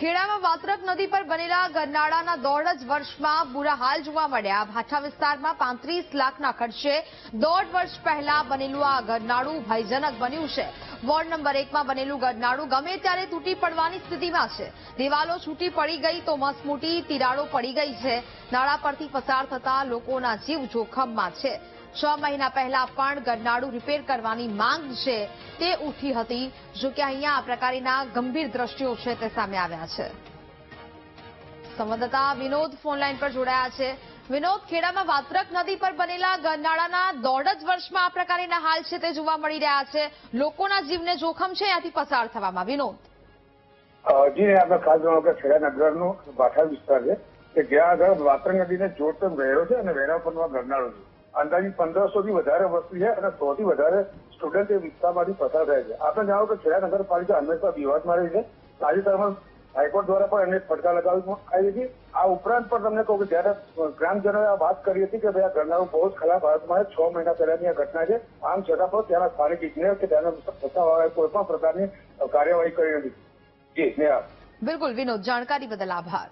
ખેડામાં વાત્રક નદી પર બનેલા ગરનાળાના દોઢ જ વર્ષમાં બુરા હાલ જોવા મળ્યા. ભાઠા વિસ્તારમાં પાંત્રીસ લાખના ખર્ચે દોઢ વર્ષ પહેલા બનેલું આ ગરનાળું ભયજનક બન્યું છે. વોર્ડ નંબર એકમાં બનેલું ગરનાળું ગમે ત્યારે તૂટી પડવાની સ્થિતિમાં છે. દિવાલો છૂટી પડી ગઈ તો મસમોટી તિરાડો પડી ગઈ છે. નાળા પરથી પસાર થતા લોકોના જીવ જોખમમાં છે. છ મહિના પહેલા પણ ગરનાળું રિપેર કરવાની માંગ છે, તે ઉઠી હતી, જો કે અહીંયા આ પ્રકારના ગંભીર દ્રશ્યો છે તે સામે આવ્યા છે. સંવાદદાતા વિનોદ ફોનલાઈન પર જોડાયા છે. વિનોદ, ખેડામાં વાત્રક નદી પર બનેલા ગરનાળાના દોઢ જ વર્ષમાં આ પ્રકારના હાલ છે તે જોવા મળી રહ્યા છે. લોકોના જીવને જોખમ છે, ત્યાંથી પસાર થવામાં. વિનોદ. જી, આપણે ખાસ જણાવો કે ખેડા નગરનો બાઠા વિસ્તાર છે, કે જ્યાં આગળ વાત્રક નદીને જોડતો વહેરો છે અને વહેરા પરનો ગરનાળો છે. અંદાજિત પંદરસો થી વધારે વસ્તી છે અને સો થી વધારે સ્ટુડન્ટ એ વિસ્તારમાંથી પસાર થાય છે. આપણે જાણો કે ખેડા નગરપાલિકા હંમેશા વિવાદમાં રહી છે. તાજેતરમાં હાઈકોર્ટ દ્વારા પણ એને ફટકા લગાવવામાં આવી હતી આ ઉપરાંત પણ તમને કહું કે જયારે ગ્રામજનોએ આ વાત કરી હતી કે ભાઈ આ ઘટનાનું બહુ જ ખરાબ હાલતમાં છ મહિના પહેલાની આ ઘટના છે, આમ છતાં પણ ત્યાંના સ્થાનિક ઇજનેર કે ત્યાંના સત્તાવાળાએ કોઈ પણ પ્રકારની કાર્યવાહી કરી નથી. જી બિલકુલ વિનોદ, જાણકારી બદલ આભાર.